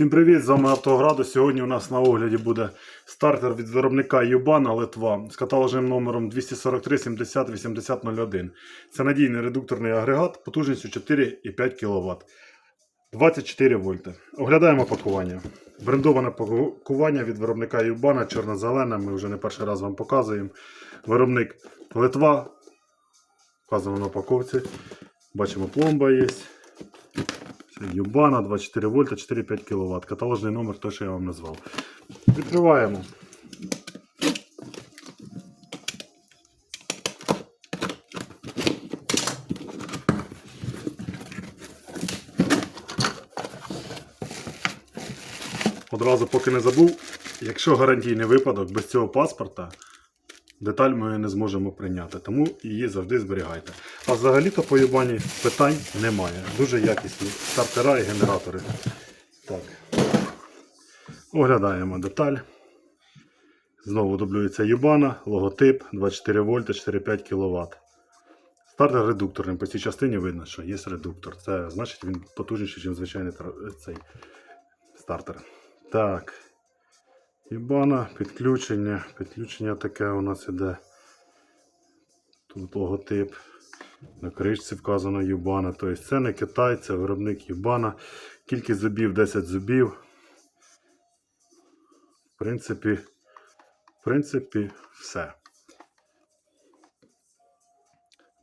Всім привіт! З вами Автограду. Сьогодні у нас на огляді буде стартер від виробника Юбана Литва з каталожним номером 243 70 8001. Це надійний редукторний агрегат потужністю 4,5 кВт. 24 вольти. Оглядаємо пакування. Брендоване пакування від виробника Юбана чорно-зелене. Ми вже не перший раз вам показуємо. Виробник Литва. Вказано на упаковці. Бачимо, пломба є. Юбана 24 вольта 4,5 кВт. Каталожний номер той, що я вам назвав. Відкриваємо. Одразу поки не забув, якщо гарантійний випадок без цього паспорта, деталь ми не зможемо прийняти, тому її завжди зберігайте. А взагалі-то по Юбані питань немає. Дуже якісні стартера і генератори. Так. Оглядаємо деталь. Знову дублюється Юбана, логотип 24 вольта 4,5 кВт. Стартер редукторний. По цій частині видно, що є редуктор. Це значить він потужніший, ніж звичайний цей стартер. Так. Ібана, підключення. Підключення таке у нас іде. Тут логотип. На кришці вказано Юбана. Тобто це не Китай, це виробник Юбана. Кількість зубів 10 зубів. В принципі, в принципі, все.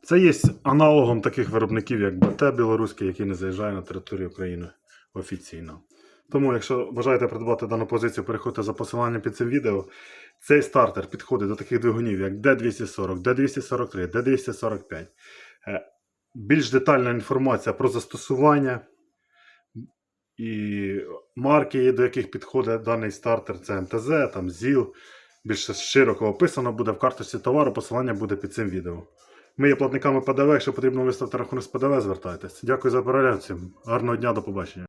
Це є аналогом таких виробників, як БТ білоруський, який не заїжджає на територію України офіційно. Тому, якщо бажаєте придбати дану позицію, переходьте за посиланням під цим відео. Цей стартер підходить до таких двигунів, як D240, D243, D245. Е, Більш детальна інформація про застосування і марки, до яких підходить даний стартер, це МТЗ, там ЗІЛ. Більше широко описано буде в карточці товару, посилання буде під цим відео. Ми є платниками ПДВ, якщо потрібно виставити рахунок з ПДВ, звертайтесь. Дякую за перегляд всім. Гарного дня, до побачення.